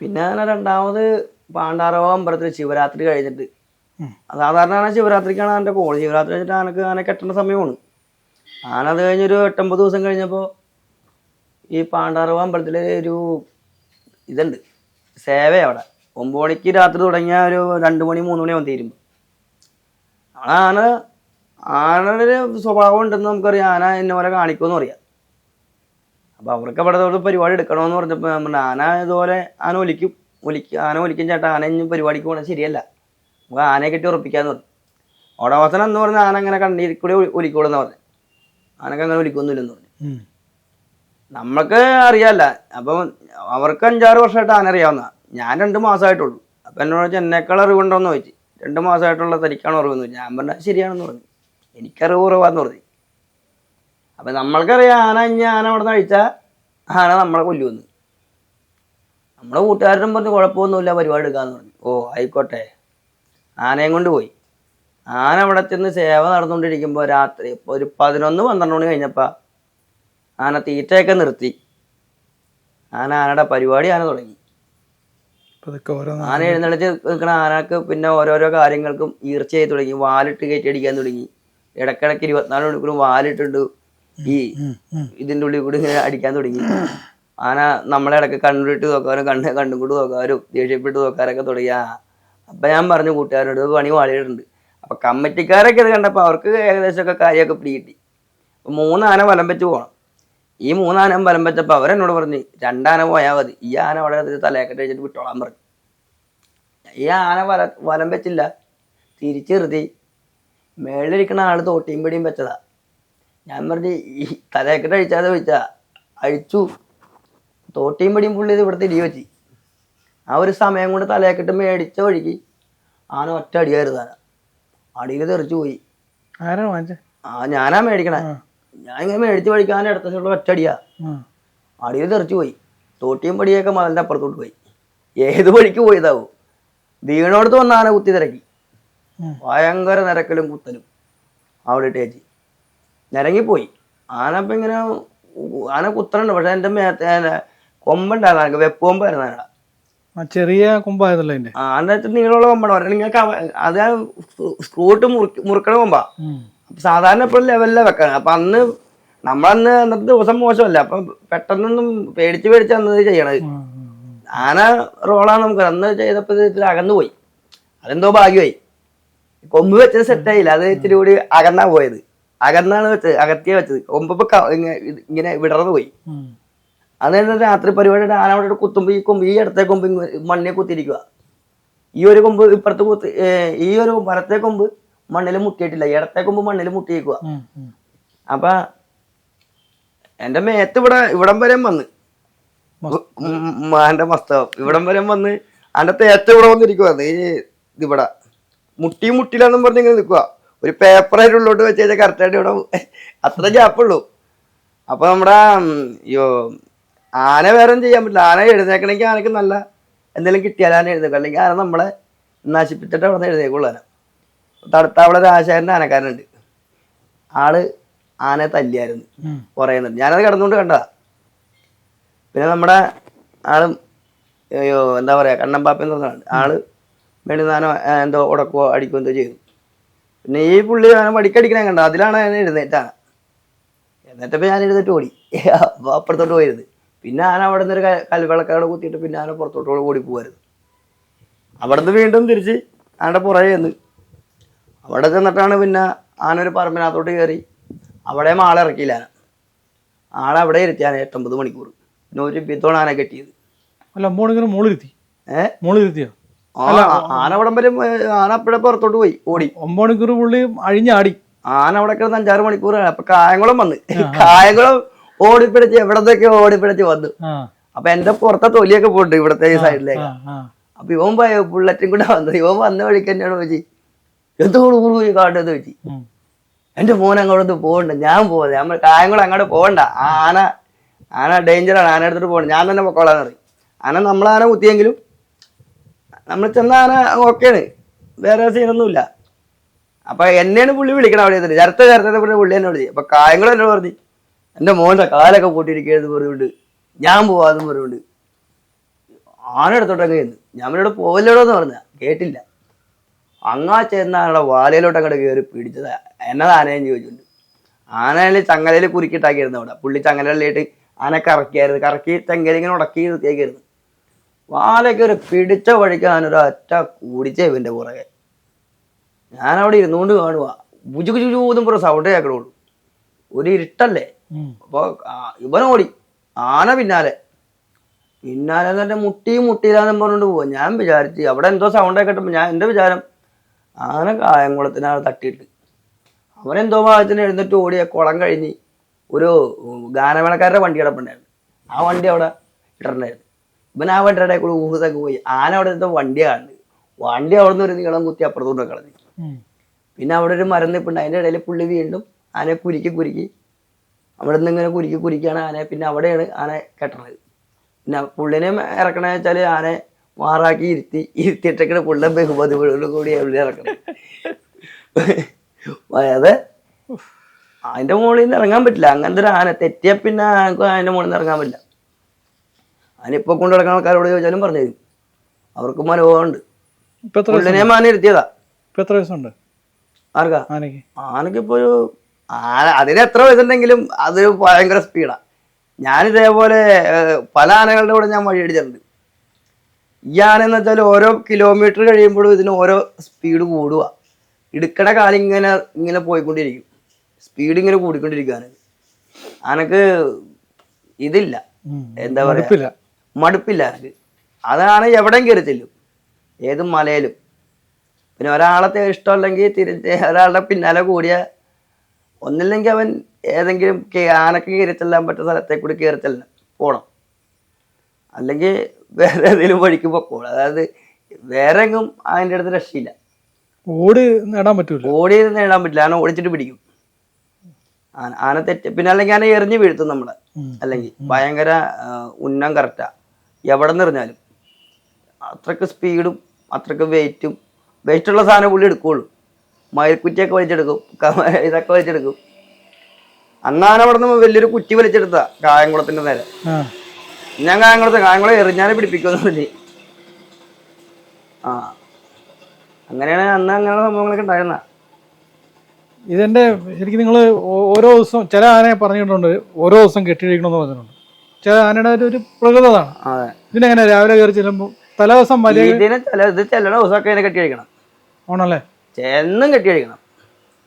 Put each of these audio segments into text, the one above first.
പിന്നെ അങ്ങനെ രണ്ടാമത് പാണ്ടാറവ അമ്പലത്തിൽ ശിവരാത്രി കഴിഞ്ഞിട്ട്. സാധാരണ ശിവരാത്രിക്കാണ് ആന്റെ പോകുന്നത് ശിവരാത്രി കഴിഞ്ഞിട്ട് ആനക്ക് ആന കെട്ടേണ്ട സമയമാണ്. ആന അത് കഴിഞ്ഞൊരു എട്ടൊമ്പത് ദിവസം കഴിഞ്ഞപ്പോൾ ഈ പാണ്ടാറവ അമ്പലത്തിൽ ഒരു ഇതുണ്ട്. സേവ അവിടെ. ഒമ്പത് മണിക്ക് രാത്രി തുടങ്ങിയ ഒരു രണ്ട് മണി മൂന്ന് മണി തീരുമ്പോൾ ആന ആനയുടെ സ്വഭാവം ഉണ്ടെന്ന് നമുക്കറിയാം. ആന എന്നെ പോലെ കാണിക്കുമെന്ന് അറിയാം അപ്പോൾ അവർക്ക് അവിടെ ഒരു പരിപാടി എടുക്കണമെന്ന് പറഞ്ഞപ്പോൾ ഞാൻ പറഞ്ഞു ആന ഇതുപോലെ ആന ഒലിക്കും ഒലിക്കും ആന ഒലിക്കും ചേട്ടാ ആന ഇനി പരിപാടിക്ക് പോകണം ശരിയല്ല. നമുക്ക് ആനയെ കെട്ടി ഉറപ്പിക്കാന്ന് പറഞ്ഞു. ഓടവാസനം എന്ന് പറഞ്ഞ ആന അങ്ങനെ കണ്ടീ കൂടെ ഒലിക്കോളെന്ന് പറഞ്ഞു. ആനക്ക് അങ്ങനെ ഒലിക്കൊന്നുമില്ലെന്ന് പറഞ്ഞു. നമ്മൾക്ക് അറിയാല്ല. അപ്പം അവർക്ക് അഞ്ചാറ് വർഷമായിട്ട് ആന അറിയാവുന്ന. ഞാൻ രണ്ട് മാസമായിട്ടുള്ളൂ അപ്പം എന്നോട് എന്നേക്കാൾ അറിവുണ്ടോയെന്ന് ചോദിച്ചു. രണ്ട് മാസമായിട്ടുള്ള തനിക്കാണ് അറിവെന്ന് ഞാൻ പറഞ്ഞാൽ ശരിയാണെന്ന് പറഞ്ഞു. എനിക്കറിവ് കുറവാന്ന് പറഞ്ഞു. അപ്പം നമ്മൾക്കറിയാം ആന ഇനി ആന അവിടെ നിന്ന് അഴിച്ചാൽ ആന നമ്മളെ കൊല്ലുമെന്ന്. നമ്മുടെ കൂട്ടുകാരനും പറഞ്ഞു കുഴപ്പമൊന്നുമില്ല പരിപാടി എടുക്കാന്ന് പറഞ്ഞു. ഓ ആയിക്കോട്ടെ. ആനയും കൊണ്ട് പോയി. ആന അവിടെ ചെന്ന് സേവ നടന്നുകൊണ്ടിരിക്കുമ്പോൾ രാത്രി ഇപ്പൊ ഒരു പതിനൊന്ന് പന്ത്രണ്ട് മണി കഴിഞ്ഞപ്പോൾ ആന തീറ്റയൊക്കെ നിർത്തി. ആന ആനയുടെ പരിപാടി ആന തുടങ്ങി. ആന എഴുന്നള്ളിച്ച് നിൽക്കുന്ന ആനക്ക് പിന്നെ ഓരോരോ കാര്യങ്ങൾക്കും ഈർച്ചയായി തുടങ്ങി. വാലിട്ട് കയറ്റി അടിക്കാൻ തുടങ്ങി. ഇടക്കിടക്ക് ഇരുപത്തിനാല് മണിക്കൂർ വാലിട്ടുണ്ട് ഈ ഇതിന്റെ ഉള്ളിൽ കൂടി ഇങ്ങനെ അടിക്കാൻ തുടങ്ങി. ആന നമ്മളെ ഇടയ്ക്ക് കണ്ടിട്ട് നോക്കാനും കണ്ണ് കണ്ടും കൂടി നോക്കാനും ദേഷ്യപ്പെട്ട് നോക്കാനൊക്കെ തുടങ്ങി. അപ്പം ഞാൻ പറഞ്ഞു കൂട്ടുകാരോട് പണി വാളിയിട്ടുണ്ട് അപ്പം കമ്മിറ്റിക്കാരൊക്കെ ഇത് കണ്ടപ്പോൾ അവർക്ക് ഏകദേശമൊക്കെ കാര്യമൊക്കെ പിടികിട്ടി അപ്പം മൂന്നാന വലം വെച്ച് പോകണം ഈ മൂന്നാനം വലം വെച്ചപ്പോൾ അവരെന്നോട് പറഞ്ഞു രണ്ടാന പോയാൽ മതി. ഈ ആന വളരെ തലയൊക്കെ വെച്ചിട്ട് വിട്ടോളാൻ പറഞ്ഞു. ഈ ആന വല വലം വെച്ചില്ല. തിരിച്ചെറുതി മേളിലിരിക്കുന്ന ആൾ തോട്ടിയും പിടിയും വെച്ചതാ. ഞാൻ പറഞ്ഞു ഈ തലയൊക്കെ അഴിച്ചാതെ വെച്ചാ അഴിച്ചു തോട്ടിയും പടിയും പുള്ളി ഇത് ഇവിടെ ഇടി വെച്ചി ആ ഒരു സമയം കൊണ്ട് തലയൊക്കെട്ട് മേടിച്ച വഴിക്ക് ആന ഒറ്റ അടിയായിരുന്നു ആന. അടിയിൽ തെറിച്ചു പോയി. ആരാണ് ആ ഞാനാ മേടിക്കണേ. ഞാൻ ഇങ്ങനെ മേടിച്ച് പഠിക്കാൻ അടുത്തുള്ള ഒറ്റ അടിയാ. അടിയിൽ തെറിച്ചു പോയി. തോട്ടിയും പടിയൊക്കെ മലന്റെ അപ്പുറത്തോട്ട് പോയി. ഏത് വഴിക്ക് പോയതാവും? വീണോടത്ത് വന്ന ആന കുത്തി തിരക്കി. ഭയങ്കര നിരക്കലും കുത്തലും. അവിടെ ഇട്ടേച്ച്. നിരങ്ങിപ്പോയി ആന ഇപ്പം ഇങ്ങനെ ആന കുത്തണുണ്ട്. പക്ഷെ എന്റെ മേത്തെ ആന കൊമ്പുണ്ടായിരുന്നു. ആനക്ക് വെപ്പുകൊമ്പായിരുന്നു ആന ആ ചെറിയ കൊമ്പായതല്ലോ അതിന്റെ ആന്റെ അടുത്ത് നീളമുള്ള കൊമ്പാണ്. നിങ്ങൾക്ക് അത് സ്ക്രൂട്ട് മുറുക്കി മുറുക്കണ കൊമ്പാ. അപ്പൊ സാധാരണ എപ്പോഴും ലെവലിലാണ് വെക്കണം അപ്പൊ അന്ന് നമ്മളന്ന് അന്നത്തെ ദിവസം മോശമല്ല. അപ്പൊ പെട്ടെന്നൊന്നും പേടിച്ച് പേടിച്ച് അന്ന് ചെയ്യണത്. ആ, ആ, ആ. ആന റോളാണ് നമുക്ക് അന്ന് ചെയ്തപ്പോ ഇത് ഇത്തിരി അകന്നു പോയി അതെന്തോ ഭാഗ്യമായി. കൊമ്പ് വെച്ചത് സെറ്റായില്ല അത് ഇത്തിരി കൂടി അകന്നാ പോയത്. അകന്നാണ് വെച്ചത് അകത്തിയ വെച്ചത്. കൊമ്പ് ഇങ്ങനെ വിടർന്നു പോയി. അതായത് അത് രാത്രി പരിപാടിയുടെ ആന അവിടെ കുത്തുമ്പോ ഈ കൊമ്പ് ഈ ഇടത്തെ കൊമ്പ് മണ്ണിൽ കുത്തിയിരിക്കുക ഈ ഒരു കൊമ്പ് ഇപ്പുറത്ത് കുത്തി ഈ ഒരു വലത്തെ കൊമ്പ് മണ്ണിൽ മുട്ടിയിട്ടില്ല. ഇടത്തെ കൊമ്പ് മണ്ണിൽ മുട്ടിയിരിക്കുക. അപ്പൊ എന്റെ മേത്ത് ഇവിടെ ഇവിടം വരെ വന്ന്. എന്റെ മസ്തകം. ഇവിടം വരെ വന്ന് അന്റെ തേച്ച ഇവിടെ വന്നിരിക്കുക ഈ ഇതിവിടെ മുട്ടി മുട്ടിയില്ലെന്നും പറഞ്ഞിങ്ങനെ നിൽക്കുക ഒരു പേപ്പറായിട്ട് ഉള്ളോട്ട് വെച്ച് കഴിഞ്ഞാൽ കറക്റ്റായിട്ട് ഇവിടെ അത്ര ഗ്യാപ്പുള്ളൂ അപ്പൊ നമ്മുടെ ഉം, യോ ആന വേറെ ചെയ്യാൻ പറ്റില്ല. ആന എഴുന്നേക്കണമെങ്കിൽ ആനക്ക് നല്ല എന്തെങ്കിലും കിട്ടിയാൽ ആന എഴുന്നേക്കും. അല്ലെങ്കിൽ ആന നമ്മളെ നശിപ്പിച്ചിട്ട് അവിടെ നിന്ന് എഴുന്നേക്കുള്ളൂ ആന. തടുത്താവളെ രാശാരന്റെ ആനക്കാരനുണ്ട്. ആൾ ആനയെ തല്ലിയായിരുന്നു. ഉം. പറയുന്നുണ്ട് ഞാനത് കിടന്നുകൊണ്ട് കണ്ടതാ. പിന്നെ നമ്മുടെ ആൾ അയ്യോ എന്താ പറയാ കണ്ണമ്പാപ്പ എന്ന് ആൾ. വെളിനാനോ എന്തോ ഉടക്കോ അടിക്കോ എന്തോ ചെയ്തു. പിന്നെ ഈ പുള്ളി ഞാൻ മടിക്കടിക്കണേ കണ്ട? അതിലാണ് ഞാൻ എഴുന്നേറ്റാണ് എന്നിട്ടപ്പോ ഞാൻ എഴുന്നേറ്റ് ഓടി. അപ്പൊ അപ്പുറത്തോട്ട് പോയിരുന്നു. പിന്നെ ഞാൻ അവിടെ നിന്ന് ഒരു കൽവിളക്കാട് കുത്തിയിട്ട് പിന്നെ ഞാൻ പുറത്തോട്ട് ഓടി പോവായിരുന്നു. അവിടെ നിന്ന് വീണ്ടും തിരിച്ച് ആടെ പുറകെ ചെന്ന്. അവിടെ ചെന്നിട്ടാണ് പിന്നെ ആനൊരു പറമ്പിനകത്തോട്ട് കയറി അവിടെ ആളെ ഇറക്കിയില്ല. ആന ആളെ അവിടെ ഇരുത്തിയാണ് എട്ടൊമ്പത് മണിക്കൂർ. പിന്നെ ഒരു പിത്തോണ് ആന കെട്ടിയത്. അല്ല അമ്പോണിങ്ങനെ മോളിരുത്തി. ഏഹ് മോളിരുത്തിയോ? ആന അവിടം വരെ ആന അപ്പോഴെ പുറത്തോട്ട് പോയി ഓടി. ഒമ്പണിക്കൂർ പുള്ളി അഴിഞ്ഞാടി ആന അവിടെ കിടന്ന് അഞ്ചാറ് മണിക്കൂർ അപ്പൊ കായംകുളം വന്ന്. കായംകുളം ഓടിപ്പിടിച്ച് എവിടത്തേക്ക് ഓടിപ്പിടിച്ച് വന്നു. അപ്പൊ എന്റെ പുറത്തെ തൊലിയൊക്കെ പോയിട്ട് ഇവിടത്തെ സൈഡിലേക്ക്. അപ്പൊ ഇവൻ പോയ ബുള്ളറ്റും കൂടെ വന്നത് ഇവൻ വന്ന വഴിക്ക് എന്നോട് ചോദിച്ചു എന്തോട് പോയി കാട്ടെന്ന് ചോദിച്ചു. എന്റെ മോൻ അങ്ങോട്ട് പോകണ്ട. ഞാൻ പോകാതെ നമ്മൾ കായംകുളം അങ്ങോട്ട് പോകണ്ട. ആന ആന ഡേഞ്ചറാണ് ആന എടുത്തിട്ട് പോകണ്ട. ഞാൻ തന്നെ പൊക്കോളാന്ന് പറയും. ആന നമ്മളാന കുത്തിയെങ്കിലും നമ്മൾ ചെന്ന ഓക്കെയാണ് വേറെ സീനൊന്നുമില്ല. അപ്പൊ എന്നെയാണ് പുള്ളി വിളിക്കണം അവിടെ തന്നെ ചരത്ത ചരത്തെ പുള്ളി പുള്ളി എന്നെ വിളിച്ചു. അപ്പൊ കായംകുളം എന്നോട് പറഞ്ഞു എന്റെ മോന്റെ കാലൊക്കെ പൊട്ടിയിരിക്കുന്നത് പറഞ്ഞുകൊണ്ട് ഞാൻ പോവാന്ന് പറഞ്ഞുകൊണ്ട് ആന എടുത്തോട്ടങ്ങ് ഞാൻ ഇവിടെ പോവല്ലോടോ എന്ന് പറഞ്ഞ. കേട്ടില്ല. അങ്ങാ ചെന്നാണോ വാലയിലോട്ട് അങ്ങോട്ട് കയറി പിടിച്ചത്. എന്നത് ആനയും ചോദിച്ചിട്ടുണ്ട് ആനയിൽ ചങ്ങലയിൽ കുരുക്കിട്ടാക്കിയിരുന്നു അവിടെ. പുള്ളി ചങ്ങലയിലായിട്ട് ആന കറക്കിയായിരുന്നു. കറക്കി ചെങ്കലിങ്ങനെ ഉടക്കി നിർത്തിയേക്കായിരുന്നു. വാലൊക്കെ ഒരു പിടിച്ച വഴിക്ക് ഞാനൊരു അറ്റ കൂടിച്ചേ ഇവന്റെ പുറകെ. ഞാനവിടെ ഇരുന്നുകൊണ്ട് കാണുക ബുജു ബുജുജൂതും പുറ സൗണ്ടേ കേൾക്കണുള്ളൂ. ഒരു ഇരുട്ടല്ലേ. അപ്പോൾ ഇവൻ ഓടി. ആന പിന്നാലെ. പിന്നാലെ തന്നെ മുട്ടി മുട്ടിയില്ലാന്നും പറഞ്ഞുകൊണ്ട് പോവാ. ഞാൻ വിചാരിച്ചു അവിടെ എന്തോ സൗണ്ട് കേട്ടപ്പോൾ ഞാൻ എന്റെ വിചാരം ആന കായംകുളത്തിനാണ് തട്ടിയിട്ട്. അവനെന്തോ ഭാഗത്തിന് എഴുന്നേറ്റ് ഓടിയ കുളം കഴിഞ്ഞ് ഒരു ഗാനമേളക്കാരുടെ വണ്ടി കിടപ്പുണ്ടായിരുന്നു ആ വണ്ടി അവിടെ ഇട്ടിട്ടുണ്ടായിരുന്നു ഇവൻ ആ വണ്ടിയുടെ കൂടെ ഊഹത്തൊക്കെ പോയി. ആന അവിടെ വണ്ടി കാണുന്നത് വണ്ടി അവിടെ നിന്ന് ഒരു നീളം കുത്തി അപ്പുറത്തോട്ട് കളഞ്ഞു. പിന്നെ അവിടെ ഒരു മരം നിൽപ്പുണ്ട് അതിന്റെ ഇടയിൽ പുള്ളി വീണ്ടും ആനയെ കുരുക്കി കുരുക്കി. അവിടെ നിന്ന് ഇങ്ങനെ കുരുക്കി കുരുക്കിയാണ് ആനയെ പിന്നെ അവിടെയാണ് ആന കെട്ടണത്. പിന്നെ പുള്ളിനെ ഇറക്കണമെന്ന് വെച്ചാൽ ആനയെ മാറാക്കി ഇരുത്തി ഇരുത്തിയിട്ടൊക്കെ പുള്ളിനെ ബഹുമതികളോട് കൂടി അവിടെ ഇറക്കണം അതായത് അതിന്റെ മുകളിൽ നിന്ന് ഇറങ്ങാൻ പറ്റില്ല. അങ്ങനത്തെ ഒരു ആന തെറ്റിയ പിന്നെ ആനക്കും അതിന്റെ മുകളിൽ നിന്ന് ഇറങ്ങാൻ പറ്റില്ല. അതിനിപ്പോൾ കൊണ്ടു നടക്കുന്ന ആൾക്കാരോട് ചോദിച്ചാലും പറഞ്ഞു തരും. അവർക്ക് മനോഭാവമുണ്ട്. ഇപ്പൊ എത്ര വയസ്സ് പുള്ളിനെ മാന ഇരുത്തിയതാ ഇപ്പൊ എത്ര വയസ്സുണ്ട്? ആർക്കാ? ആനയ്ക്ക്. ആനക്കിപ്പോ ഒരു ആന അതിന് എത്ര വയസ്സുണ്ടെങ്കിലും അത് ഭയങ്കര സ്പീഡാ. ഞാൻ ഇതേപോലെ പല ആനകളുടെ കൂടെ ഞാൻ വഴി അടിച്ചിട്ടുണ്ട്. ഈ ആന എന്ന് വെച്ചാൽ ഓരോ കിലോമീറ്റർ കഴിയുമ്പോഴും ഇതിന് ഓരോ സ്പീഡ് കൂടുക ഇടുക്കട കാലം ഇങ്ങനെ ഇങ്ങനെ പോയിക്കൊണ്ടിരിക്കും. സ്പീഡ് ഇങ്ങനെ കൂടിക്കൊണ്ടിരിക്കുകയാണ് ആനക്ക്. ഇതില്ല. എന്താ പറയാ? മടുപ്പില്ല. അതാണ് എവിടെയും കയറി ചെല്ലും. ഏത് മലയിലും. പിന്നെ ഒരാളെ ഇഷ്ടമല്ലെങ്കിൽ തിരിച്ച് ഒരാളുടെ പിന്നാലെ കൂടിയ ഒന്നില്ലെങ്കിൽ അവൻ ഏതെങ്കിലും ആനക്ക് കയറി ചെല്ലാൻ പറ്റുന്ന സ്ഥലത്തെ കൂടി കയറി ചെല്ലണം. പോകണം അല്ലെങ്കിൽ വേറെ ഏതെങ്കിലും വഴിക്ക് പൊക്കോളും. അതായത് വേറെ എങ്ങും അതിന്റെ അടുത്ത് രക്ഷയില്ല. ഓടി നേടാൻ പറ്റില്ല ഓടി നേടാൻ പറ്റില്ല. ആന ഓടിച്ചിട്ട് പിടിക്കും. ആന ആന തെറ്റ് പിന്നെ അല്ലെങ്കിൽ ആന എറിഞ്ഞ് വീഴ്ത്തും നമ്മളെ. അല്ലെങ്കിൽ ഭയങ്കര ഉന്നം കറക്റ്റാ. എവിടെ നിറഞ്ഞാലും അത്രയ്ക്ക് സ്പീഡും അത്രയ്ക്ക് വെയിറ്റും വെയിറ്റുള്ള സാധനം പുള്ളി എടുക്കുള്ളൂ. മയിൽക്കുറ്റിയൊക്കെ വലിച്ചെടുക്കും ഇതൊക്കെ വലിച്ചെടുക്കും. അന്നാണ് അവിടെ നിന്ന് വലിയൊരു കുറ്റി വലിച്ചെടുത്ത കായംകുളത്തിന്റെ നേരെ. ഞാൻ കായംകുളത്ത് കായംകുളം എറിഞ്ഞാനെ പിടിപ്പിക്കുമെന്ന് പറഞ്ഞ് ആ. അങ്ങനെയാണ് അന്ന് അങ്ങനെയുള്ള സംഭവങ്ങളൊക്കെ ഉണ്ടായിരുന്ന. ഇതെന്റെ ശരിക്കും നിങ്ങൾ ഓരോ ദിവസം ചില ആനയെ പറഞ്ഞിട്ടുണ്ട്? ഓരോ ദിവസം കെട്ടിയിരിക്കണമെന്ന് പറഞ്ഞിട്ടുണ്ട്. ആനയുടെ ഒരു- പ്രകൃതമാണ് ഇതിനെങ്ങനെ രാവിലെ കയറി ചെല്ലുമ്പോൾ തലേദിവസം വലിയ ഇതിനെ തല ഇത് ചില ദിവസമൊക്കെ ഇതിനെ കെട്ടി കഴിക്കണം ആണല്ലേ? എന്നും കെട്ടി കഴിക്കണം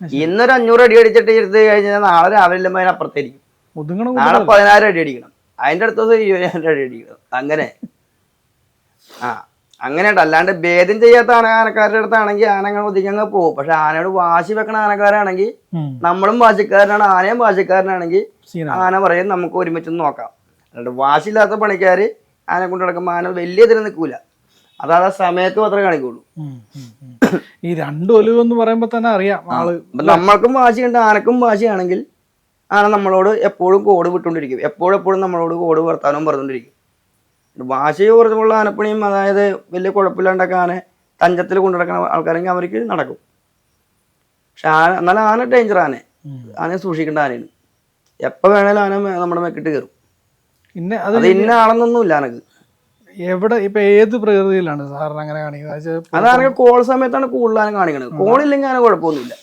ഇന്നൊരു അഞ്ഞൂറ് അടി അടിച്ചിട്ട് എടുത്ത് കഴിഞ്ഞാൽ നാളെ രാവിലെ ഇല്ലുമ്പോ അതിന് അപ്പുറത്തായിരിക്കും ഒതുങ്ങണം നാളെ പതിനായിരം അടി അടിക്കണം. അതിന്റെ അടുത്ത ദിവസം ഇരുപതിനായിരം അടി അടിക്കണം. അങ്ങനെ. ആ അങ്ങനെയുണ്ട് അല്ലാണ്ട് ഭേദം ചെയ്യാത്ത ആന ആനക്കാരുടെ അടുത്താണെങ്കിൽ ആനങ്ങൾ ഒതുങ്ങി പോകും. പക്ഷെ ആനയോട് വാശി വെക്കണ ആനക്കാരാണെങ്കിൽ നമ്മളും വാശിക്കാരനാണ് ആനയും വാശിക്കാരനാണെങ്കിൽ ആന പറയും നമുക്ക് ഒരുമിച്ച് നോക്കാം. അല്ലാണ്ട് വാശില്ലാത്ത പണിക്കാർ ആനെ കൊണ്ട് നടക്കുമ്പോൾ ആന വലിയ ഇതിന് നിൽക്കൂല. അതാ ആ സമയത്ത് മാത്രമേ കാണിക്കുള്ളൂ. ഈ രണ്ട് ഒലിവ് എന്ന് പറയുമ്പോൾ തന്നെ അറിയാം ആൾ. നമ്മൾക്കും വാശിയുണ്ട് ആനക്കും വാശിയാണെങ്കിൽ ആന നമ്മളോട് എപ്പോഴും കോട് വിട്ടുകൊണ്ടിരിക്കും. എപ്പോഴും എപ്പോഴും നമ്മളോട് കോട് വർത്താനവും പറഞ്ഞുകൊണ്ടിരിക്കും. വാശി കുറച്ചുള്ള ആനപ്പണിയും അതായത് വലിയ കുഴപ്പമില്ലാണ്ടൊക്കെ ആന തഞ്ചത്തിൽ കൊണ്ടു നടക്കുന്ന ആൾക്കാരെങ്കിൽ അവർക്ക് നടക്കും. പക്ഷെ ആന എന്നാലും ആന ഡേഞ്ചർ ആന. ആനയെ സൂക്ഷിക്കേണ്ട ആനയാണ്. എപ്പോൾ വേണേലും ആന നമ്മുടെ മെക്കിട്ട് കയറും. പിന്നെ അത് ഇന്ന ആണെന്നൊന്നുമില്ല എനിക്ക് എവിടെ ഇപ്പൊ ഏത് പ്രകൃതിയിലാണ് സാറിന് അങ്ങനെ കാണിക്കുന്നത്? അത് ചെ- കോൾ സമയത്താണ് കൂടുതലും കാണിക്കുന്നത് കോൾ കോളില്ലെങ്കിൽ ആന കുഴപ്പമൊന്നുമില്ല.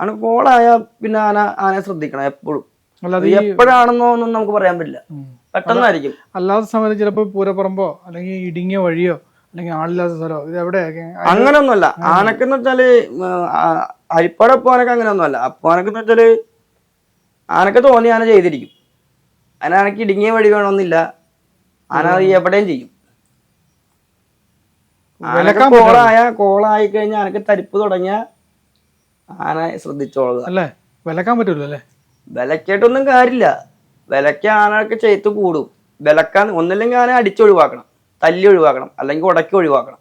ആണ് കോൾ കോളായ പിന്നെ ആന ആനെ ശ്രദ്ധിക്കണം എപ്പോഴും. അല്ലാതെ ഈ എപ്പോഴാണെന്നോ ഒന്നും നമുക്ക് പറയാൻ പറ്റില്ല. പെട്ടെന്നായിരിക്കും. അല്ലാത്ത സമയത്ത് ചിലപ്പോ പൂരപ്പുറമ്പോ അല്ലെങ്കിൽ ഇടുങ്ങിയ വഴിയോ അല്ലെങ്കിൽ ആളില്ലാത്ത സ്ഥലമോ ഇത് എവിടെയൊക്കെ അങ്ങനെയൊന്നുമല്ല ആനക്കെന്ന് വെച്ചാൽ അരിപ്പാട് അപ്പോ അപ്പോനക്ക് അങ്ങനെയൊന്നുമല്ല അപ്പോനക്കെന്ന് വെച്ചാൽ ആനക്ക് തോന്നി ആന ചെയ്തിരിക്കും. അതിന് ആനക്ക് ഇടുങ്ങിയ വഴി വേണമെന്നില്ല. ആന എവിടെയും ചെയ്യും. ആനക്ക് കോളായ കോളായി കഴിഞ്ഞാൽ ആനക്ക് തരിപ്പ് തുടങ്ങിയ ആന ശ്രദ്ധിച്ചോളുക. അല്ലേ? വിലക്കാൻ പറ്റൂല അല്ലേ? വിലക്കായിട്ടൊന്നും കാര്യമില്ല. വിലക്ക് ആനക്ക് ചെയ്ത്ത് കൂടും. വിലക്കാൻ ഒന്നില്ലെങ്കിൽ ആന അടിച്ചൊഴിവാക്കണം. തല്ലി ഒഴിവാക്കണം. അല്ലെങ്കിൽ ഉടക്കി ഒഴിവാക്കണം.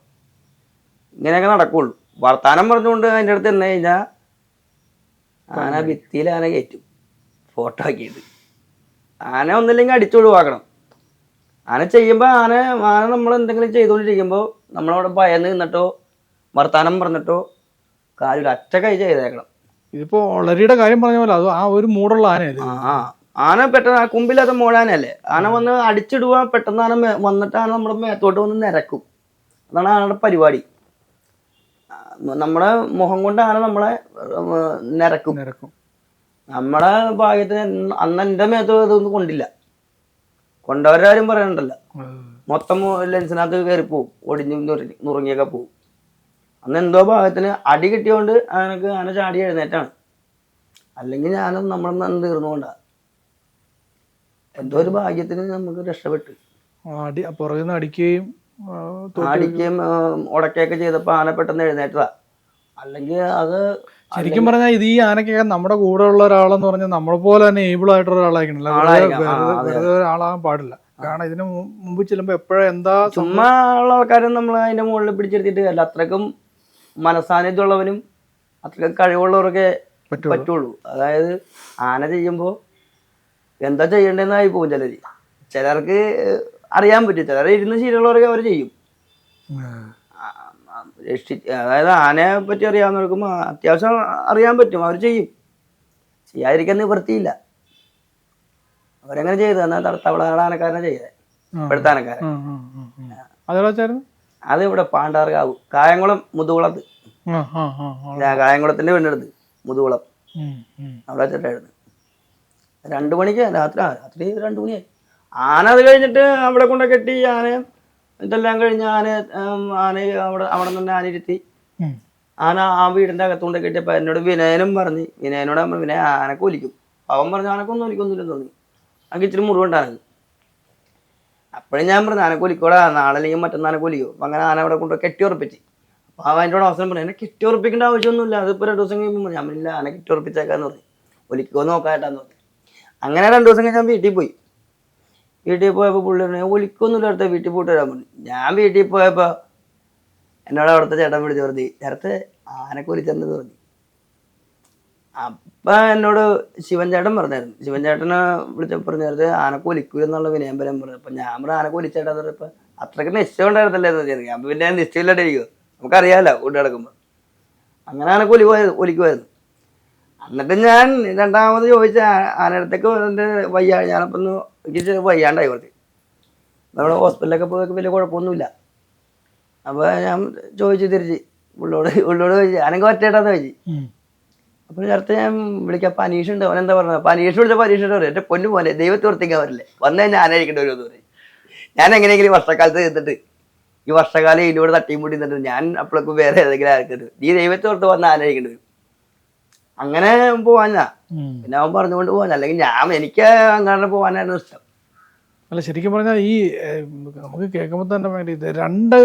ഇങ്ങനെയൊക്കെ നടക്കുള്ളൂ. വർത്താനം പറഞ്ഞുകൊണ്ട് അതിന്റെ അടുത്ത് എന്ന് കഴിഞ്ഞാൽ ആന ഭിത്തിയിൽ ആന കയറ്റും. ഫോട്ടോ ആക്കിയിട്ട്. ആന ഒന്നില്ലെങ്കിൽ അടിച്ചൊഴിവാക്കണം ആന ചെയ്യുമ്പോൾ ആന ആന നമ്മൾ എന്തെങ്കിലും ചെയ്തുകൊണ്ടിരിക്കുമ്പോൾ നമ്മളവിടെ ഭയന്ന് നിന്നിട്ടോ വർത്താനം പറഞ്ഞിട്ടോ കാലിൽ അറ്റ കൈ ചെയ്തേക്കണം. ഇതിപ്പോ ഒളരിയുടെ കാര്യം പറഞ്ഞ പോലെ അത് ആ ഒരു മൂടുള്ള ആനയല്ലേ? ആ ആന പെട്ടെന്ന് ആ കുമ്പില്ലാത്ത മോഴാനല്ലേ ആന വന്ന് അടിച്ചിടുക പെട്ടെന്ന് ആന വന്നിട്ട് ആന നമ്മുടെ മേത്തോട്ട് വന്ന് നിരക്കും. അതാണ് ആനയുടെ പരിപാടി. നമ്മുടെ മുഖം കൊണ്ട് ആന നമ്മളെ നിരക്കും. നിരക്കും. നമ്മുടെ ഭാഗ്യത്തിന് അന്ന് എന്റെ മേത്ത് ഇതൊന്നും കൊണ്ടില്ല. കൊണ്ടവരാരും പറയണ്ടല്ലോ. മൊത്തം ലെൻസിനകത്ത് കയറി പോവും. ഒടിഞ്ഞു നുറുങ്ങി- നുറുങ്ങിയൊക്കെ പോവും. അന്ന് എന്തോ ഭാഗത്തിന് അടി കിട്ടിയോണ്ട് അനക്ക് ആന ചാടി എഴുന്നേറ്റാണ്. അല്ലെങ്കിൽ ഞാനും നമ്മളൊന്നും തീർന്നുകൊണ്ടാ. എന്തോ ഒരു ഭാഗ്യത്തിന് നമുക്ക് രക്ഷപ്പെട്ടു. അടി അടിക്കുകയും അടിക്കുകയും ഉടക്കുകയൊക്കെ ചെയ്തപ്പോ ആന പെട്ടെന്ന് എഴുന്നേറ്റതാ. അല്ലെങ്കിൽ അത് ശരിക്കും പറഞ്ഞാൽ ഇത് ഈ ആനക്കൊക്കെ നമ്മുടെ കൂടെ ഉള്ള ഒരാളെന്ന് പറഞ്ഞാൽ നമ്മളെ പോലെ തന്നെ ഏബിൾ ആയിട്ടുള്ള ഒരാളായിരിക്കണല്ലോ. വെറുതെ ഒരാളാകാൻ പാടില്ല. കാരണം ഇതിന് മുമ്പ് ചെല്ലുമ്പോ എപ്പോഴും എന്താ ചുമ്മാ ഉള്ള ആൾക്കാരും നമ്മൾ അതിന്റെ മുകളിൽ പിടിച്ചെടുത്തിട്ട് അല്ല അത്രക്കും മനസാന്നിധ്യമുള്ളവനും അത്രക്കും കഴിവുള്ളവരൊക്കെ പറ്റുള്ളൂ. അതായത് ആന ചെയ്യുമ്പോൾ എന്താ ചെയ്യേണ്ടതെന്നായി പോകും ചിലർ ചിലർക്ക് അറിയാൻ പറ്റും. ചിലർ ഇരുന്ന് ശീലമുള്ളവരൊക്കെ അവർ ചെയ്യും. രക്ഷി അതായത് ആനയെ പറ്റി അറിയാവുന്നവർക്കും അത്യാവശ്യം അറിയാൻ പറ്റും അവർ ചെയ്യും. ചെയ്യാതിരിക്കാൻ നിവൃത്തിയില്ല അവരെങ്ങനെ ചെയ്തു എന്നാൽ തവളനാട് ആനക്കാരനെ ചെയ്തത്. ഇവിടുത്തെ ആനക്കാരൻ. അത് ഇവിടെ പാണ്ടാർകാവ് കായംകുളം മുതുകുളത്ത്. കായംകുളത്തിന്റെ വീടിനടുത്ത് മുതുകുളം. അവിടെ വെച്ചിട്ടായിരുന്നു രണ്ടു മണിക്ക് രാത്രി രാത്രി രണ്ടു മണിയായി. ആന അത് കഴിഞ്ഞിട്ട് അവിടെ കൊണ്ട് കെട്ടി ആന ഇതെല്ലാം കഴിഞ്ഞ് ആന ആന അവിടെ അവിടെ നിന്ന് ആന ഇരുത്തി ആന ആ വീടിന്റെ അകത്തുകൊണ്ട് കിട്ടിയപ്പോ എന്നോട് വിനയനും പറഞ്ഞ് വിനയനോട് നമ്മൾ വിനയ ആനക്ക് ഒലിക്കും. അവൻ പറഞ്ഞു ആനക്കൊന്നും ഒലിക്കൊന്നുമില്ലെന്ന് തോന്നി. അങ്ങനെ ഇച്ചിരി മുറിവുണ്ടാനത് അപ്പോഴും ഞാൻ പറഞ്ഞു ആനക്ക് ഒലിക്കോടാ നാളെ അല്ലെങ്കിൽ മറ്റന്നാൾ ആനക്ക് ഒലിക്കോ അപ്പൊ അങ്ങനെ ആന അവിടെ കൊണ്ട് കെട്ടി ഉറപ്പിച്ച്. അപ്പൊ അവൻ എന്നോട് അവസരം പറഞ്ഞു എന്നെ കെട്ടി ഉറപ്പിക്കേണ്ട ആവശ്യമൊന്നുമില്ല അതിപ്പോ രണ്ടു ദിവസം കഴിയുമ്പോൾ ഞാൻ പറഞ്ഞില്ല ആന കെട്ടി ഉറപ്പിച്ചേക്കാന്ന് പറഞ്ഞു. ഒലിക്കോ നോക്കാട്ടാന്ന് പറഞ്ഞു. അങ്ങനെ രണ്ടു ദിവസം കഴിഞ്ഞ് ഞാൻ വീട്ടിൽ പോയി. വീട്ടിൽ പോയപ്പോൾ പുള്ളി പറഞ്ഞു "ഞാൻ ഒലിക്കൊന്നുമില്ല അടുത്ത വീട്ടിൽ പോയിട്ട് വരാൻ പറഞ്ഞു. ഞാൻ വീട്ടിൽ പോയപ്പോൾ എന്നോട് അവിടുത്തെ ചേട്ടൻ വിളിച്ച് പറഞ്ഞു നേരത്തെ ആനക്ക് ഒലിച്ചെന്ന് പറഞ്ഞു. അപ്പൊ എന്നോട് ശിവൻ ചേട്ടൻ പറഞ്ഞായിരുന്നു. ശിവൻ ചേട്ടനെ വിളിച്ചപ്പോൾ പറഞ്ഞു നേരത്തെ ആനക്ക് ഒലിക്കൂല എന്നുള്ള വിനയം പറയാൻ പറഞ്ഞു. അപ്പൊ ഞാൻ പറഞ്ഞു ആനക്ക് ഒലിച്ചേട്ടാന്ന് പറഞ്ഞപ്പോ അത്രയ്ക്ക് നിശ്ചയം ഉണ്ടായിരുന്നല്ലേ? എന്ന് വിചാരിക്കും അപ്പൊ പിന്നെ നിശ്ചയമില്ലാണ്ടിരിക്കുമോ നമുക്കറിയാലോ കൂട്ടി കിടക്കുമ്പോൾ അങ്ങനെ ആനക്കൊലി പോയത് ഒലിക്കുമായിരുന്നു എന്നിട്ട് ഞാൻ രണ്ടാമത് ചോദിച്ച ആനടുത്തേക്ക് എന്റെ വയ്യ ഞാനപ്പം ഒന്ന് എനിക്ക് വയ്യാണ്ടായി കുറച്ച്. നമ്മുടെ ഹോസ്പിറ്റലിലൊക്കെ പോയൊക്കെ വലിയ കുഴപ്പമൊന്നുമില്ല. അപ്പോൾ ഞാൻ ചോദിച്ചു തിരിച്ച് ഉള്ളോട് ഉള്ളോട് ചോദിച്ചു ആനക്ക് പറ്റേട്ടാന്ന് ചോദിച്ചു. അപ്പോൾ നേരത്തെ ഞാൻ വിളിക്കാം പനീഷ് ഉണ്ട് അവൻ എന്താ പറഞ്ഞത്? പനീഷ് വിളിച്ച പരീക്ഷ പറയും എന്റെ പൊന്നു പോലെ ദൈവത്തെ ഓർത്തിക്കാൻ വരില്ലേ വന്നു കഴിഞ്ഞാൽ ആനായിരിക്കേണ്ട ഒരു പറയും. ഞാൻ എങ്ങനെയെങ്കിലും ഈ വർഷക്കാലത്ത് ചെയ്തിട്ട് ഈ വർഷകാലം ഇതിലൂടെ തട്ടിയും മുടി നിന്നിട്ട് ഞാൻ അപ്പോഴേക്കും വേറെ ഏതെങ്കിലും ആർക്കിട്ട് നീ ദൈവത്തെ ഓർത്ത് വന്ന് ആനയിക്കേണ്ടി വരും. അങ്ങനെ പോവാനാ. പിന്നെ അവൻ പറഞ്ഞുകൊണ്ട് പോവാൻ അല്ലെങ്കിൽ ഞാൻ എനിക്ക് അങ്ങനെ പോവാനായിരുന്നു ഇഷ്ടം. അല്ല ശരിക്കും പറഞ്ഞാൽ ഈ നമുക്ക് കേൾക്കുമ്പോൾ തന്നെ വേണ്ടി ഇത് രണ്ട്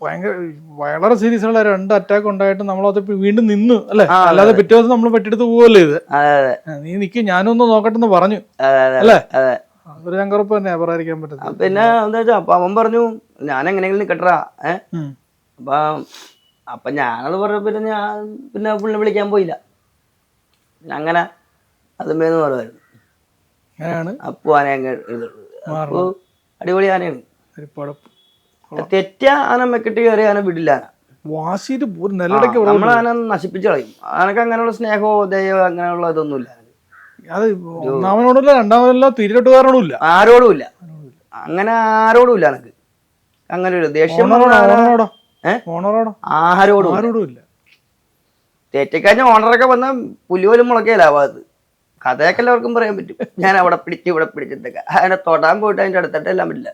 ഭയങ്കര വളരെ സീരിയസ് ഉള്ള രണ്ട് അറ്റാക്ക് ഉണ്ടായിട്ട് നമ്മളത് അത് വീണ്ടും നിന്നു അല്ലെ? അല്ലാതെ പിറ്റേ ദിവസം നമ്മൾ പെട്ടെടുത്ത് പോവല്ലേ ഇത്? നീ നിക്ക് ഞാനൊന്ന് നോക്കട്ടെ എന്ന് പറഞ്ഞു അല്ലേ? ഒരു ചങ്കറപ്പ് തന്നെ പറയാതിരിക്കാൻ ആ, പിന്നെ എന്താ വെച്ചാ അപ്പൊ അവൻ പറഞ്ഞു ഞാൻ എങ്ങനെയെങ്കിലും നിക്കട്ടാ ഏഹ്. അപ്പൊ അപ്പൊ ഞാനത് പറഞ്ഞ പിന്നെ ഞാൻ പിന്നെ പുള്ളി വിളിക്കാൻ പോയില്ല. അങ്ങനെ അതുമേന്ന് പറയുമായിരുന്നു അങ്ങനെയാണ് അപ്പു ആന അങ്ങ് അപ്പു അടിപൊളി ആനയാണ്. ഒരു പടപ്പ് തെറ്റ ആന മെക്കിട്ട് കയറി ആന വിടില്ല. ആന വാശിയിട്ട് ഒരു ആന നശിപ്പിച്ചു കളയും. ആനക്ക് അങ്ങനെയുള്ള സ്നേഹമോ ദയോ അങ്ങനെയുള്ള ഇതൊന്നുമില്ല അത് ഒന്നാമനോടല്ല രണ്ടാമതല്ല തിരിലോട്ടുകാരനോടും ഇല്ല ആരോടും ഇല്ല. അങ്ങനെ ആരോടും ഇല്ല എനക്ക് അങ്ങനെ ഒരു ദേഷ്യം ആരോടും ആരോടും ഇല്ല. തെറ്റിക്കഴിഞ്ഞ ഓണറൊക്കെ വന്ന പുലിപോലും ഭാഗത്ത് കഥയൊക്കെ എല്ലാവർക്കും പറയാൻ പറ്റും. ഞാൻ അവിടെ പിടിച്ച് ഇവിടെ പിടിച്ചിട്ടൊക്കെ അതിനെ തൊടാൻ പോയിട്ട് അതിന്റെ അടുത്തിട്ട് എല്ലാം പറ്റില്ല.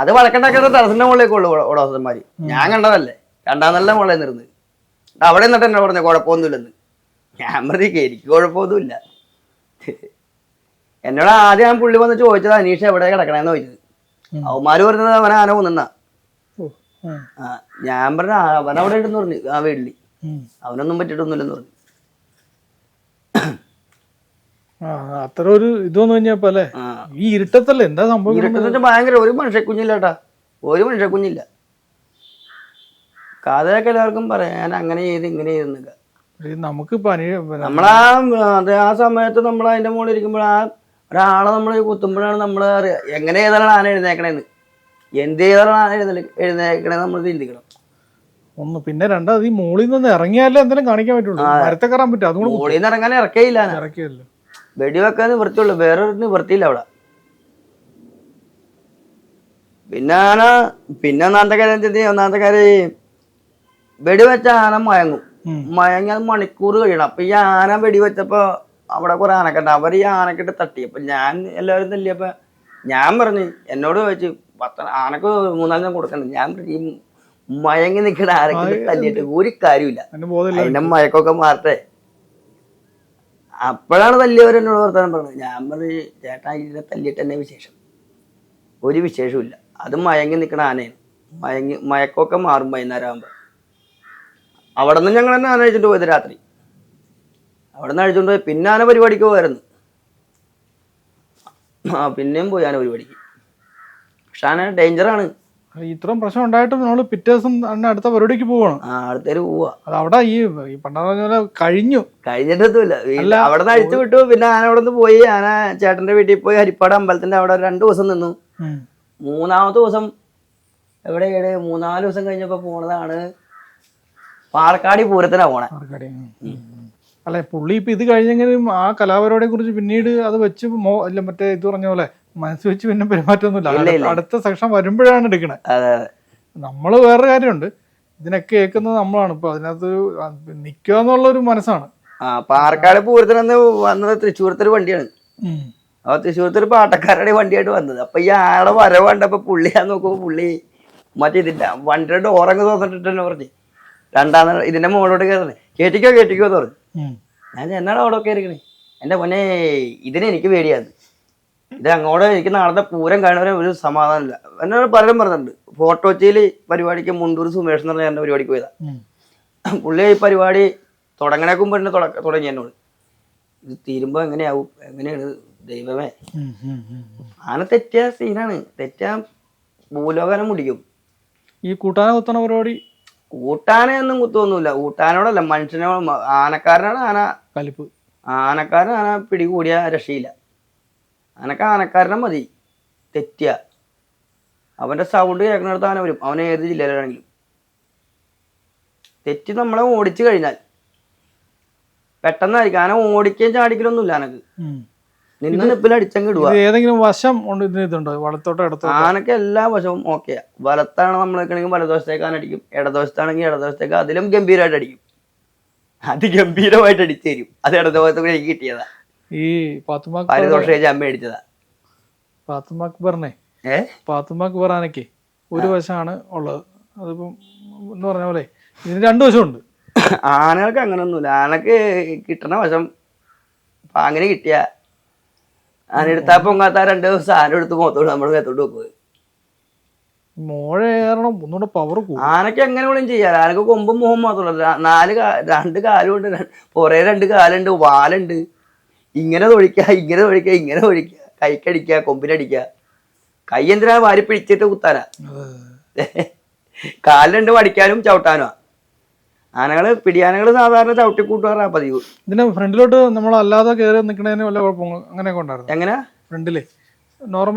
അത് വളക്കണ്ടാക്കുന്ന തടസ്സിന്റെ മുകളിലേക്ക് ഉള്ളു ഉടമസ്ഥന്മാര് ഞാൻ കണ്ടതല്ലേ? രണ്ടാം നല്ല മുകളിൽ നിർന്ന് അവിടെ നിന്നിട്ട് എന്നെ പറഞ്ഞ കുഴപ്പമൊന്നുമില്ലെന്ന്. ഞാൻ പറഞ്ഞിരിക്കും എനിക്ക് കുഴപ്പമൊന്നുമില്ല. എന്നോട് ആദ്യം ഞാൻ പുള്ളി വന്ന് ചോദിച്ചത് അനീഷ് എവിടെ കിടക്കണേന്ന് ചോദിച്ചത്. അവന്മാർ അവന്മാര് പറഞ്ഞത് അവൻ ആന കൊന്നാ ഞാൻ പറഞ്ഞ അവൻ അവിടെ ഉണ്ടെന്ന് പറഞ്ഞു ആ വീട്ടിൽ. അവനൊന്നും പറ്റിയിട്ടൊന്നുമില്ലെന്ന് പറഞ്ഞു. അത്ര ഒരു ഇത് വന്നു കഴിഞ്ഞപ്പോ അല്ലേ ആ. ഈ ഇരുട്ടത്തല്ലേ? എന്താ സംഭവം? ഭയങ്കര ഒരു മനുഷ്യക്കുഞ്ഞില്ല കേട്ടാ ഒരു മനുഷ്യക്കുഞ്ഞില്ല. കഥയൊക്കെ എല്ലാവർക്കും പറയാൻ ഞാൻ അങ്ങനെ ചെയ്ത് ഇങ്ങനെ ചെയ്തെന്നൊക്കെ. നമുക്ക് പനി നമ്മളാ അത് ആ സമയത്ത് നമ്മൾ അതിന്റെ മുകളിൽ ഇരിക്കുമ്പോൾ ആ ഒരാളെ നമ്മൾ കുത്തുമ്പോഴാണ് നമ്മൾ അറിയാം എങ്ങനെ ചെയ്താലാണ് ആന എഴുന്നേക്കണേന്ന്. എന്ത് ചെയ്താലാണ് ആന എഴുന്നേക്കണേന്ന് നമ്മൾ ചിന്തിക്കണം. ഒന്ന് പിന്നെ രണ്ടാമത് ഈ മുകളിൽ നിന്ന് ഇറങ്ങിയാലേ എന്തെങ്കിലും കാണിക്കാൻ പറ്റുള്ളൂ. മരത്തെ കയറാൻ പറ്റും. അതുകൊണ്ട് മുകളിൽ നിന്ന് ഇറങ്ങാൻ ഇറക്കേയില്ല. ഇറക്കിയല്ലോ? വെടിവെക്കാൻ നിവൃത്തിയുള്ളൂ വേറെ ഒരു നിവൃത്തിയില്ല അവിടെ. പിന്നെ ആന പിന്നെ ഒന്നാമത്തെ കാര്യം എന്താ ഒന്നാമത്തെ കാര്യം വെടിവെച്ച ആന മയങ്ങും. മയങ്ങി അത് മണിക്കൂർ കഴിയണം. അപ്പൊ ഈ ആന വെടിവെച്ചപ്പോ അവിടെ കുറെ ആനക്കെട്ട് അവർ ഈ ആനക്കെട്ട് തട്ടി. അപ്പൊ ഞാൻ എല്ലാവരും തല്ലിയപ്പോ ഞാൻ പറഞ്ഞു എന്നോട് ചോദിച്ചു പത്ത ആനക്ക് മൂന്നാലിനും കൊടുക്കണ്ട. ഞാൻ ഈ മയങ്ങി നിൽക്കണ ആരെങ്കിലും തല്ലിയിട്ട് ഒരു കാര്യമില്ല അതിന്റെ മയക്കൊക്കെ മാറട്ടെ. അപ്പോഴാണ് തല്ലിയവരെന്നോട് വർത്തമാനം പറഞ്ഞത്. ഞാൻ പറഞ്ഞു ചേട്ടാ ഇതിനെ തല്ലിയിട്ട് തന്നെ വിശേഷം. ഒരു വിശേഷമില്ല അത് മയങ്ങി നിൽക്കണ ആനയാണ്. മയങ്ങി മയക്കൊക്കെ മാറും വൈകുന്നേരം ആകുമ്പോൾ അവിടെ നിന്ന് ഞങ്ങൾ തന്നെ ആന അഴിച്ചിട്ട് പോയത് രാത്രി. അവിടെ നിന്ന് അഴിച്ചുകൊണ്ട് പോയി. പിന്നെ ആന പരിപാടിക്ക് പോയായിരുന്നു ആ പിന്നെയും പോയി ആന പരിപാടിക്ക്. പക്ഷെ ആന ഡേഞ്ചറാണ്. ഇത്രയും പ്രശ്നം ഉണ്ടായിട്ടും നമ്മൾ പിറ്റേ ദിവസം തന്നെ അടുത്ത പരിപാടിക്ക് പോവാണ് ആ അടുത്തേര് പോവാ അത് അവിടെ ഈ ഈ പണ്ടാ പറഞ്ഞ പോലെ കഴിഞ്ഞു കഴിഞ്ഞിട്ടൊന്നുമില്ല അല്ല, അവിടെ നിന്ന് അഴിച്ചു വിട്ടു പിന്നെ ഞാൻ അവിടെ നിന്ന് പോയി ആന ചേട്ടന്റെ വീട്ടിൽ പോയി ഹരിപ്പാട് അമ്പലത്തിന്റെ അവിടെ രണ്ടു ദിവസം നിന്നു ഉം. മൂന്നാമത്തെ ദിവസം എവിടെയാണ് മൂന്നാൽ ദിവസം കഴിഞ്ഞപ്പോ പോണതാണ് പാലക്കാടി പൂരത്തിനാ പോണേ ആർക്കടി ഉം. ഉം. അല്ല പുള്ളി ഇപ്പൊ ഇത് കഴിഞ്ഞെങ്കിലും ആ കലാപരിപാടിയെ കുറിച്ച് പിന്നീട് അത് വെച്ച് മോ അല്ല മറ്റേ ഇത് പറഞ്ഞ പോലെ മനസ്സ് വെച്ച് പിന്നെ പെരുമാറ്റമൊന്നുമില്ല. അടുത്ത സെക്ഷൻ വരുമ്പോഴാണ് എടുക്കണേ. അതെ അതെ. നമ്മൾ വേറെ കാര്യമുണ്ട്. ഇതിനൊക്കെ കേൾക്കുന്നത് നമ്മളാണ്. ഇപ്പൊ അതിനകത്ത് നിക്കുക എന്നുള്ള ഒരു മനസ്സാണ്. ആ പാലക്കാട് പൂരത്തിനന്ന് വന്നത്? തൃശ്ശൂരത്തെ ഒരു വണ്ടിയാണ്. അപ്പൊ തൃശ്ശൂരത്തെ ഒരു പാട്ടക്കാരുടെ വണ്ടിയായിട്ട് വന്നത്. അപ്പൊ ഈ ആളെ വരവ് കണ്ടപ്പോ പുള്ളിയാ നോക്കുമ്പോ പുള്ളി മറ്റേ ഇതില്ല വണ്ടിയുടെ ഡോറങ്ങ് തോന്നിട്ട് തന്നെ പറഞ്ഞു. രണ്ടാം ഇതിന്റെ മുകളിലോട്ട് കയറുന്നത് കേട്ടിക്കോ കേട്ടിക്കോ എന്ന് പറഞ്ഞു. ഞാൻ എന്നാണ് അവിടെ കയറിക്കണേ എന്റെ പൊന്നെ ഇതിനെ എനിക്ക് പേടിയാണ് ഇത് അങ്ങോട്ട് എനിക്ക് നാളത്തെ പൂരം കാണുന്നവരെ ഒരു സമാധാനമില്ല എന്നോട് പലരും പറഞ്ഞിട്ടുണ്ട്. ഫോട്ടോ കൊച്ചിയിൽ പരിപാടിക്ക് മുണ്ടൂർ സുമേഷ് എന്ന് പറഞ്ഞ എന്റെ പരിപാടിക്ക് പോയതാ. പുള്ളി ഈ പരിപാടി തുടങ്ങണേക്കും മുമ്പ് തന്നെ തുടങ്ങി എന്നോട്. ഇത് തീരുമ്പോൾ എങ്ങനെയാവും? എങ്ങനെയാണ്? ദൈവമേ. ആന തെറ്റിയ സീനാണ്. തെറ്റാ ഭൂലോകനം മുടിക്കും. ഈ കൂട്ടാന കുത്തണ പരിപാടി? കൂട്ടാനൊന്നും കുത്തൊന്നുമില്ല കൂട്ടാനോടല്ല മനുഷ്യനോട് ആനക്കാരനോട് ആനക്കാരനാണ് ആന. കലിപ്പ്. ആനക്കാരൻ ആന പിടികൂടിയ രക്ഷയില്ല. ആനക്ക് ആനക്കാരനെ മതി. തെറ്റിയ. അവന്റെ സൗണ്ട് കേൾക്കുന്നിടത്ത് ആന വരും. അവൻ ഏത് ജില്ലയിലാണെങ്കിലും. തെറ്റി നമ്മളെ ഓടിച്ചു കഴിഞ്ഞാൽ പെട്ടെന്നായിരിക്കും. ആന ഓടിക്കുകയും ചാടിക്കലൊന്നുമില്ല ഒന്നുമില്ല അനക്ക് നിന്ന് നിപ്പിൽ അടിച്ചങ്ങ് ഇടുക. ഏതെങ്കിലും വശം ഉണ്ട് വലത്തോട്ടോ ഇടത്തോട്ടോ? ആനക്ക് എല്ലാ വശവും ഓക്കെ വലത്താണ് നമ്മൾ നിൽക്കണമെങ്കിൽ വലതുവശത്തേക്ക് ആന അടിക്കും. ഇടതുവശത്താണെങ്കിൽ ഇടതുവശത്തേക്ക് അതിലും ഗംഭീരമായിട്ട് അടിക്കും. അതിഗംഭീരമായിട്ട് അടിച്ചു തരും. അത് ഇടതുവശത്തേക്ക് എനിക്ക് കിട്ടിയതാ. ഈ പാത്തുമ അമ്മ പാത്തുമാ അക്ബറിനെ പാത്തുമ അക്ബർ ആനയ്ക്ക് ഒരു വശമാണ് ഉള്ളത്. അതിപ്പം എന്ന് പറഞ്ഞ പോലെ ഇതിന് രണ്ടു വശമുണ്ട്. ആനകൾക്ക് അങ്ങനെ അങ്ങനൊന്നുമില്ല. ആനക്ക് കിട്ടണ വശം അങ്ങനെ കിട്ടിയ. ആന എടുത്താ പൊങ്ങാത്ത രണ്ട് ദിവസം ആന എടുത്ത് മുഖത്തോട് നമ്മുടെ മേത്തോട്ട് വെക്കുക മോഴ കയറണം ഒന്നുകൂടെ പവർ കൂടും. ആനക്ക് എങ്ങനെ വേണം ചെയ്യാം. ആനക്ക് കൊമ്പും മുഖം മാത്രമല്ല. നാല് രണ്ട് കാലുണ്ട് പുറേ രണ്ട് കാലുണ്ട്. വാലുണ്ട്. ഇങ്ങനെ തൊഴിക്കുക ഇങ്ങനെ തൊഴിക്കുക ഇങ്ങനെ തൊഴിക്കുക കൈക്കടിക്കുക കൊമ്പിനടിക്കുക കൈ എന്തിനാ വാരി പിടിച്ചിട്ട് കുത്താനാ? കാലിലുണ്ട് പഠിക്കാനും ചവിട്ടാനുമാ ആനകൾ പിടിയാനകൾ സാധാരണ ചവിട്ടി കൂട്ടുകാറാ പതിവ്. ഇതിന്റെ ഫ്രണ്ടിലോട്ട് നമ്മൾ അല്ലാതെ കയറി നിൽക്കണേനും വല്ല കുഴപ്പം അങ്ങനെയൊക്കെ ഉണ്ടായിരുന്നു? എങ്ങനെ? ഫ്രണ്ടിൽ.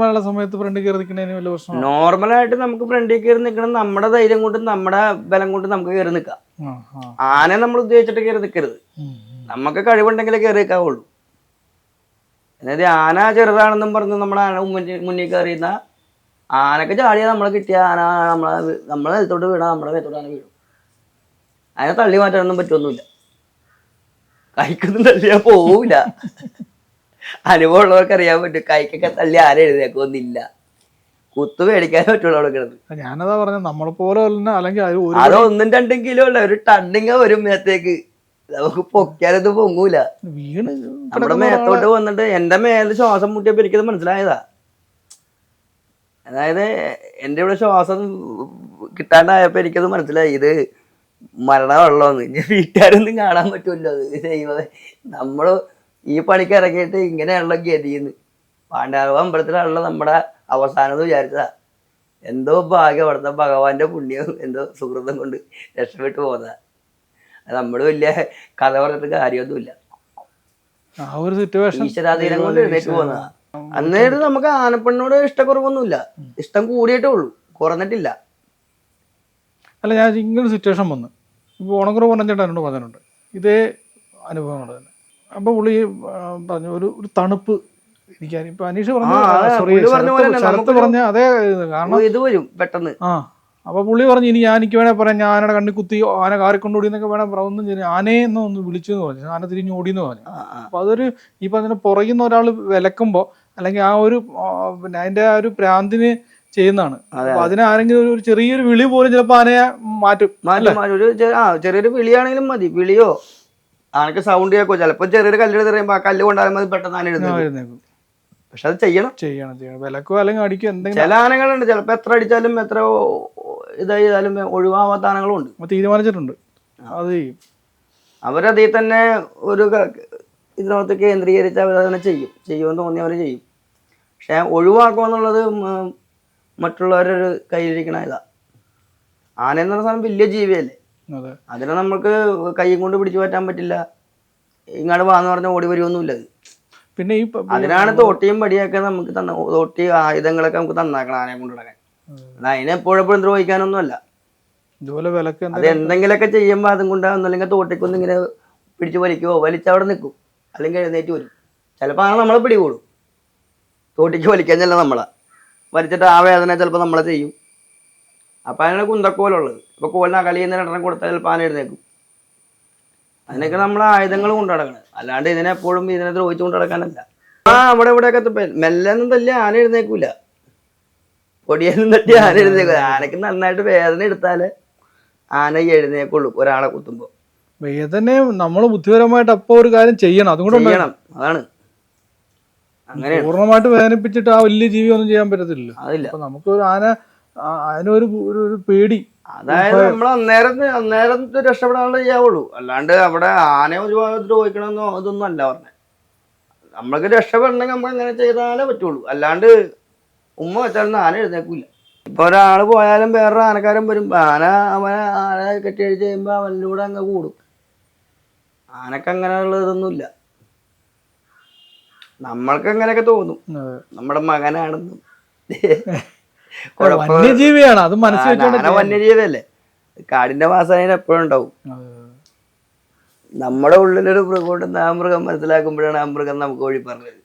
ഉള്ള സമയത്ത് ഫ്രണ്ട് കയറി നിൽക്കണേന് വല്ല പ്രശ്നം നോർമലായിട്ട് നമുക്ക് ഫ്രണ്ടിൽ കയറി നിൽക്കണം നമ്മുടെ ധൈര്യം കൊണ്ടും നമ്മുടെ ബലം കൊണ്ടും നമുക്ക് കയറി നിൽക്കാം ആന നമ്മൾ ഉദ്ദേശിച്ചിട്ട് കയറി നിൽക്കരുത്. നമുക്ക് കഴിവുണ്ടെങ്കിലേ കയറി നിൽക്കാവുള്ളൂ അതായത് ആന ചെറുതാണെന്നും പറഞ്ഞ് നമ്മൾ ആന മുന്നിൽ മുന്നിൽ കയറിയുന്ന ആനക്ക് ചാടിയാൽ നമ്മളെ കിട്ടിയ ആന നമ്മളെ നമ്മളെ നിലത്തോട്ട് വീണാൽ നമ്മളെ നിലത്തോട്ട് ആന വീഴും. അതിനെ തള്ളി മാറ്റാനൊന്നും പറ്റുമൊന്നുമില്ല കൈക്കൊന്നും തള്ളിയാൽ പോവില്ല അനുഭവം ഉള്ളവർക്ക് അറിയാൻ പറ്റും. കൈക്കൊക്കെ തള്ളി ആന എഴുതിയേക്കൊന്നില്ല കുത്തു മേടിക്കാൻ പറ്റുള്ളൂ അവിടെ കിടന്ന്. ഞാനതാ പറഞ്ഞത് നമ്മളെ പോലെ അല്ലെങ്കിൽ അത് ഒന്നും രണ്ടും കിലോ ഉള്ള ഒരു ടണ്ണിങ്ങ വരും നമുക്ക് പൊക്കിയാലത് പൊങ്ങൂല. വീണ് നമ്മുടെ മേത്തോട്ട് വന്നിട്ട് എന്റെ മേൽ ശ്വാസം മുട്ടിയപ്പോ എനിക്കത് മനസ്സിലായതാ. അതായത് എന്റെ ഇവിടെ ശ്വാസം കിട്ടാണ്ടായപ്പോ എനിക്കത് മനസ്സിലായി. ഇത് മരണമുള്ളതെന്ന് ഇനി വീട്ടുകാരൊന്നും കാണാൻ പറ്റുമല്ലോ അത് ദൈവമേ. നമ്മൾ ഈ പണിക്ക് ഇറങ്ങിയിട്ട് ഇങ്ങനെയുള്ള ഗതിന്ന്. പാണ്ഡാവ് അമ്പലത്തിലുള്ള നമ്മുടെ അവസാനം എന്ന് വിചാരിച്ചതാ. എന്തോ ഭാഗ്യം അവിടുത്തെ ഭഗവാന്റെ പുണ്യം എന്തോ സുഹൃതം കൊണ്ട് രക്ഷപ്പെട്ടു പോന്നതാ. അത് നമ്മൾ വലിയ കഥ പറഞ്ഞിട്ട് കാര്യമൊന്നുമില്ല. ആ ഒരു സിറ്റുവേഷൻ ഈശ്വരാധീനം കൊണ്ട് എഴുന്നേറ്റ് പോകുന്നതാ അന്നേരം നമുക്ക് ആനപ്പെണ്ണോട് ഇഷ്ടക്കുറവൊന്നുമില്ല. ഇഷ്ടം കൂടിയിട്ടേ ഉള്ളൂ. കുറഞ്ഞിട്ടില്ല. അല്ല ഞാൻ ഇങ്ങനെ സിറ്റുവേഷൻ വന്നു. ഇപ്പോൾ ഓണക്കുറവ് പറഞ്ഞിട്ട് എന്നോട് പറഞ്ഞിട്ടുണ്ട്. ഇതേ അനുഭവങ്ങൾ തന്നെ അപ്പൊ പുള്ളി പറഞ്ഞു ഒരു ഒരു തണുപ്പ് എനിക്ക് ഇപ്പൊ അനീഷ് പറഞ്ഞു സോറി ശരത്ത് പറഞ്ഞ അതേ കാരണം ഇത് വരും പെട്ടെന്ന്. ആ. അപ്പൊ പുള്ളി പറഞ്ഞു ഇനി ഞാൻ എനിക്ക് വേണേ പറയാം. ഞാൻ ആനയുടെ കണ്ണി കുത്തി ആന കാറിക്കൊണ്ടോടി എന്നൊക്കെ വേണേ പറഞ്ഞു ഒന്നും ചെയ്യില്ല ആനയെ എന്ന് ഒന്ന് വിളിച്ചു എന്ന് പറഞ്ഞു. ആന തിരിഞ്ഞ് ഓടി എന്ന് പറഞ്ഞു. ആ, ആ. അപ്പൊ അതൊരു ഈ പറഞ്ഞ പുറകുന്ന ഒരാൾ വിലക്കുമ്പോ അല്ലെങ്കിൽ ആ ഒരു പിന്നെ അതിന്റെ ആ ഒരു പ്രാന്തിന് ചെയ്യുന്നതാണ്. അപ്പൊ അതിനാരെങ്കിലും ഒരു- ചെറിയൊരു വിളി പോലും ചിലപ്പോ ആനയെ മാറ്റും. ഒരു ആ ചെറിയൊരു വിളിയാണെങ്കിലും മതി. വിളിയോ? ആനക്ക് സൗണ്ട് കേൾക്കോ ചിലപ്പോ ചെറിയൊരു കല്ലെടുത്ത് പറയുമ്പോ ആ കല്ല് കൊണ്ടാലും മതി പെട്ടെന്ന് ആന എഴുന്നേക്കും പക്ഷെ അത് ചെയ്യണം. ചെയ്യണം ചെയ്യണം. വിലക്കോ അല്ലെങ്കിൽ അടിക്കോ എന്തെങ്കിലും ചില ആനകളുണ്ട്. ചിലപ്പോ എത്ര അടിച്ചാലും എത്ര ഇതായാലും ഒഴിവാവാത്ത ആനകളും ഉണ്ട് തീരുമാനിച്ചിട്ടുണ്ട്. അത് അവരതിൽ തന്നെ ഒരു ഇതിനകത്ത് കേന്ദ്രീകരിച്ച് അവർ അതിനെ ചെയ്യും. ചെയ്യുമെന്ന് തോന്നി അവർ ചെയ്യും. പക്ഷെ ഒഴിവാക്കുക എന്നുള്ളത് മറ്റുള്ളവരൊരു മറ്റുള്ളവരുടെ ഒരു കയ്യിലിരിക്കണ ഇതാ. ആന എന്ന് പറഞ്ഞ സാധനം വലിയ ജീവിയല്ലേ? അതെ. അതിനെ നമുക്ക് കൈയും കൊണ്ട് പിടിച്ചു പറ്റാൻ പറ്റില്ല. ഇങ്ങോട്ട് വാന്ന് പറഞ്ഞ ഓടി വരുമൊന്നുമില്ല അത്. പിന്നെ ഈ അതിനാണ് തോട്ടിയും പടിയൊക്കെ നമുക്ക് തന്ന തോട്ടി ആയുധങ്ങളൊക്കെ നമുക്ക് തന്നാക്കണം ആനയെ കൊണ്ട് നടക്കാൻ അത് അതിനെ എപ്പോഴെപ്പോഴും ദ്രോഹിക്കാനൊന്നുമല്ല. ഇതുപോലെ വിലക്ക് അത് എന്തെങ്കിലുമൊക്കെ ചെയ്യുമ്പോൾ അതും കൊണ്ടാകുന്നു അല്ലെങ്കിൽ തോട്ടിക്കൊന്നും ഇങ്ങനെ പിടിച്ച് വലിക്കുവോ വലിച്ചവിടെ നിൽക്കും. അല്ലെങ്കിൽ എഴുന്നേറ്റ് വരും. ചിലപ്പോൾ ആണ് നമ്മളെ പിടികൂടും. തോട്ടിക്ക് വലിക്കാൻ ചെല്ല നമ്മളെ. വലിച്ചിട്ട് ആ വേദന ചിലപ്പോൾ നമ്മളെ ചെയ്യും. അപ്പം അതിനാണ് കുന്തക്കോലുള്ളത്. ഇപ്പോൾ കോലിന് അകലിയിൽ നിന്ന് രണ്ടെണ്ണം കൊടുത്താൽ ചിലപ്പോൾ ആന എഴുന്നേക്കും അതിനൊക്കെ നമ്മൾ ആയുധങ്ങൾ കൊണ്ടു നടക്കണം. അല്ലാണ്ട് ഇതിനെ എപ്പോഴും ഇതിനെ ദ്രോഹിച്ചു കൊണ്ടു നടക്കാനല്ല. ആ അവിടെ ഇവിടെയൊക്കെ മെല്ലെന്നും മെല്ലെ ഒന്നും ആന എഴുന്നേക്കൂല പൊടിയൊന്നും തട്ടി ആന എഴുന്നേക്കും ആനക്ക് നന്നായിട്ട് വേദന എടുത്താലേ ആന എഴുന്നേക്കുള്ളൂ ഒരാളെ കുത്തുമ്പോൾ. വേദനയെ നമ്മൾ ബുദ്ധിപരമായിട്ട് അപ്പൊ ഒരു കാര്യം ചെയ്യണം. അതും കൂടെ ചെയ്യണം. അതാണ്. അങ്ങനെ പൂർണമായിട്ട് വേദനിപ്പിച്ചിട്ട് ആ വലിയ ജീവി ഒന്നും ചെയ്യാൻ പറ്റത്തില്ല അതില്ല. അപ്പൊ നമുക്ക് ഒരു ആന അതിനൊരു ഒരു പേടി. അതായത് നമ്മൾ അന്നേരം അന്നേരം രക്ഷപ്പെടാനുള്ള ചെയ്യാവുള്ളൂ അല്ലാണ്ട് അവിടെ ആനയെ ഒരുപാട് ദ്രോഹിക്കണമെന്നോ അതൊന്നും അല്ല പറഞ്ഞത് നമ്മൾക്ക് രക്ഷപ്പെടണമെങ്കിൽ നമ്മൾ അങ്ങനെ ചെയ്താലേ പറ്റുള്ളൂ. അല്ലാണ്ട് ഉമ്മ വെച്ചാലൊന്നും ആന എഴുന്നേക്കൂല ഇപ്പൊ ഒരാൾ പോയാലും വേറൊരു ആനക്കാരൻ വരും. ആന അവനെ ആന കെട്ടിയടിച്ച് കഴിയുമ്പോ അവന്റെ കൂടെ അങ്ങ് കൂടും. ആനക്ക് അങ്ങനെയുള്ള ഇതൊന്നുമില്ല. നമ്മൾക്ക് അങ്ങനെയൊക്കെ തോന്നും. നമ്മുടെ മകനാണെന്നും. വന്യജീവിയാണ്. അത് മനസ്സിലാക്കി വന്യജീവിയല്ലേ? കാടിന്റെ വാസന എപ്പോഴും ഉണ്ടാവും. നമ്മുടെ ഉള്ളിലൊരു മൃഗം ഉണ്ടെന്ന് ആ മൃഗം മനസ്സിലാക്കുമ്പോഴാണ് ആ മൃഗം നമുക്ക് വഴി പറഞ്ഞത്.